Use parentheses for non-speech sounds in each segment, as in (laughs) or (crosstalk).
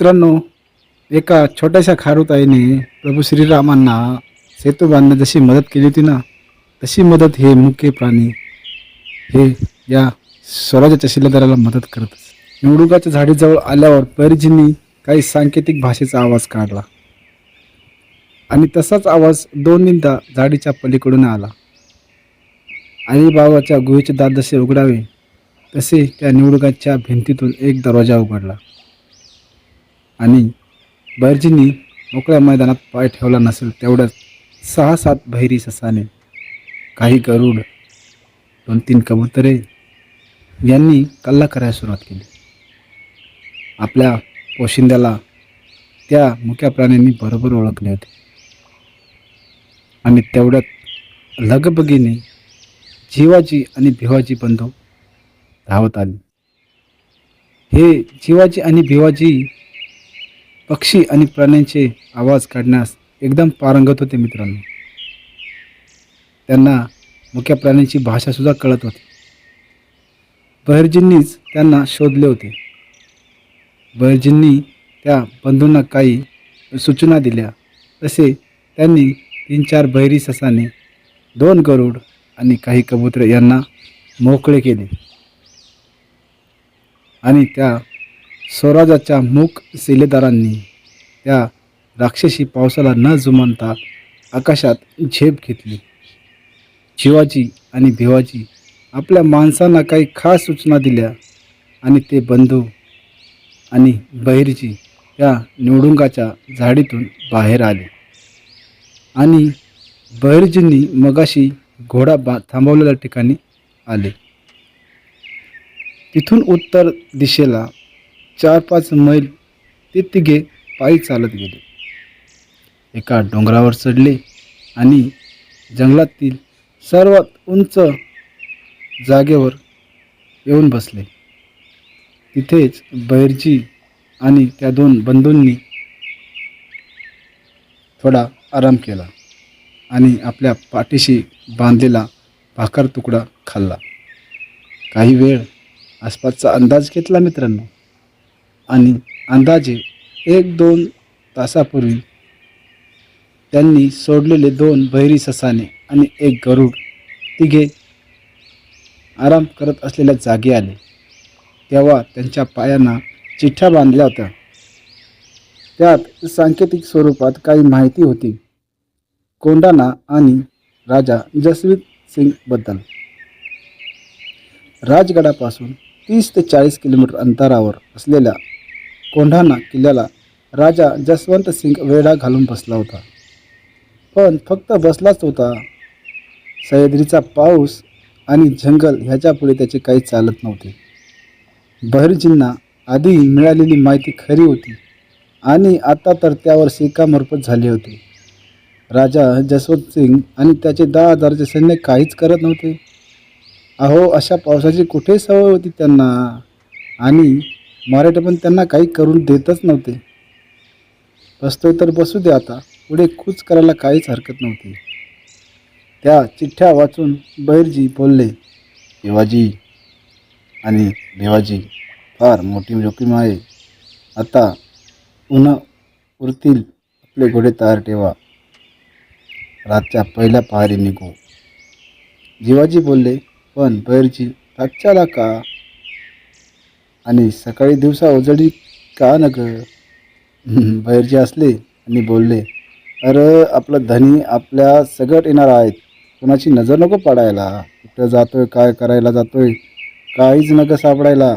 मित्रांनो एका छोट्याशा खारुताईने प्रभू श्रीरामांना सेतू बांधण्यात जशी मदत केली होती ना तशी मदत हे मुख्य प्राणी हे या स्वराज्याच्या शिलेदाराला मदत करत निवडुकाच्या झाडीजवळ आल्यावर परिजींनी काही सांकेतिक भाषेचा आवाज काढला. आणि तसाच आवाज दोनदा झाडीच्या पलीकडून आला. आईबाबाच्या गुहेचे दात जसे उघडावे तसे त्या निवडुकाच्या भिंतीतून एक दरवाजा उघडला. आणि बैरजींनी मोकळ्या मैदानात पाय ठेवला नसेल तेवढ्याच सहा सात बहिरी ससाने काही गरुड दोन तीन कबुतरे यांनी कल्ला करायला सुरुवात केली. आपल्या पोशिंद्याला त्या मुक्या प्राण्यांनी बरोबर ओळखले होते. आणि तेवढ्यात लगबगीने जीवाजी आणि भिवाजी बंधू धावत आले. हे जीवाजी आणि भिवाजी पक्षी आणि प्राण्यांचे आवाज काढण्यास एकदम पारंगत होते मित्रांनो. त्यांना मुख्या प्राण्यांची भाषासुद्धा कळत होती. बहिर्जींनीच त्यांना शोधले होते. बहिर्जींनी त्या बंधूंना काही सूचना दिल्या. तसे त्यांनी तीन चार बहिरी ससाने दोन गरुड आणि काही कबुतरे यांना मोकळे केले. आणि त्या स्वराजाच्या मूक शिलेदारांनी त्या राक्षसी पावसाला न जुमानता आकाशात झेप घेतली. शिवाजी आणि भिवाजी आपल्या माणसांना काही खास सूचना दिल्या आणि ते बंधू आणि बहिरजी त्या निवडुंगाच्या झाडीतून बाहेर आले. आणि बहिरजींनी मगाशी घोडा बा थांबवलेल्या ठिकाणी आले. तिथून उत्तर दिशेला चार पाच मैल ते तिघे पायी चालत गेले. एका डोंगरावर चढले आणि जंगलातील सर्वात उंच जागेवर येऊन बसले. तिथेच बैरजी आणि त्या दोन बंधूंनी थोडा आराम केला आणि आपल्या पाठीशी बांधलेला भाकर तुकडा खाल्ला. काही वेळ आसपासचा अंदाज घेतला मित्रांनो? आणि अंदाजे एक दोन तासापूर्वी त्यांनी सोडलेले दोन बहिरी ससाने आणि एक गरुड तिघे आराम करत असलेल्या जागी आले. तेव्हा त्यांच्या पायांना चिठ्ठ्या बांधल्या होत्या. त्यात सांकेतिक स्वरूपात काही माहिती होती. कोंडाणा आणि राजा जसवीत सिंगबद्दल राजगडापासून तीस ते चाळीस किलोमीटर अंतरावर असलेल्या कोंढाणा किल्ल्याला राजा जसवंत सिंग वेढा घालून बसला होता. पण फक्त बसलाच होता. सह्याद्रीचा पाऊस आणि जंगल ह्याच्यापुढे त्याचे काही चालत नव्हते. बहिर्जींना आधी मिळालेली माहिती खरी होती आणि आता तर त्यावर शिक्कामोर्फत झाले होते. राजा जसवंत सिंग आणि त्याचे दहा हजारचे सैन्य काहीच करत नव्हते. अहो अशा पावसाची कुठे सवय होती त्यांना? आणि मराठे पण त्यांना काही करून देतच नव्हते. बसतोय तर बसू दे आता पुढे कूच करायला काहीच हरकत नव्हती. त्या चिठ्ठ्या वाचून बैरजी बोलले देवाजी आणि देवाजी फार मोठी जोखीम आहे. आता उन्हा उरतील आपले घोडे तयार ठेवा. रातच्या पहिल्या पहारी निघू. जीवाजी बोलले पण बैरजी रातच्याला का आणि सकाळी दिवसा उजळी का न ग (laughs) बैरजी असले आणि बोलले अरे आपलं धनी आपल्या सगट येणार आहेत कोणाची नजर नको पाडायला. कुठं जातोय काय करायला जातोय काहीच नको सापडायला.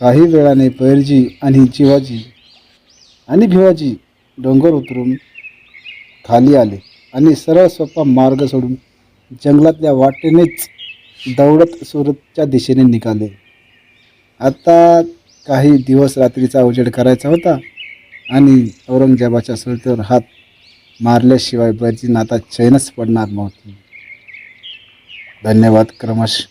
काही वेळाने बैरजी आणि जिवाजी आणि भिवाजी डोंगर उतरून खाली आले आणि सरळ सोपा मार्ग सोडून जंगलातल्या वाटेनेच दौडत सुरतच्या दिशेने निघाले. आता काही दिवस रात्रीचा उजेड करायचा होता आणि औरंगजेबाच्या सुलतेवर हात मारल्याशिवाय बर्जींना चैनच पडणार नव्हती. धन्यवाद क्रमश.